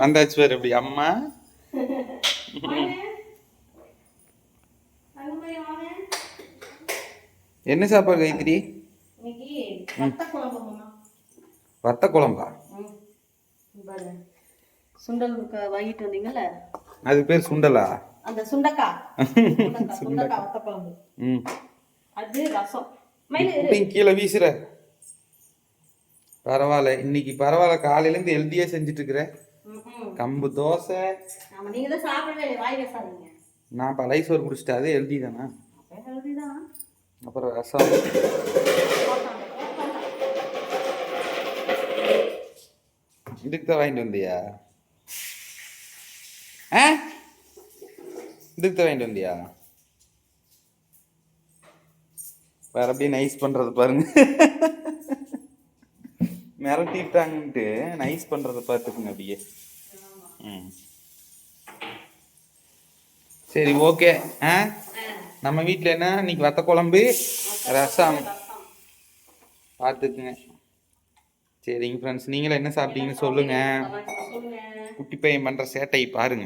வந்தாச்சு பேர் எப்படி அம்மா. என்ன சாப்பாடு கைத்திரி வத்த குழம்பு? சுண்டல் வாங்கிட்டு வந்தீங்கல்ல அதுக்கு பேர் சுண்டலா? அந்த சுண்டக்கா. சுண்டக்கா வத்த குழம்பு அது ரசம். கீழே வீசுற. பரவாயில்ல. இன்னைக்கு பரவாயில்ல. காலையில இருந்து ஹெல்த்தியா செஞ்சுட்டு இருக்கிற. கம்பு தோசை. நான் பழைய சோறு குடிச்சிட்டு அது ஹெல்தி தானே? அப்புறம் ரசம். இதுக்கு தான் வாங்கிட்டு வந்தியா? ஆ? இதுக்கு தான் வாங்கிட்டு வந்தியா? வேற அப்படியே நைஸ் பண்றது பாருங்க. மிரட்டிட்டாங்கன்ட்டு நைஸ் பண்றத பார்த்துக்குங்க அப்படியே. ம். சரி ஓகே ஆ? நம்ம வீட்டில் என்ன? இன்னைக்கு வத்த குழம்பு ரசம். பார்த்துக்குங்க. சரிங்க ஃப்ரெண்ட்ஸ் நீங்களும் என்ன சாப்பிட்டீங்கன்னு சொல்லுங்க. சொல்லுங்க. குட்டி பையன் பண்ற சேட்டை பாருங்க.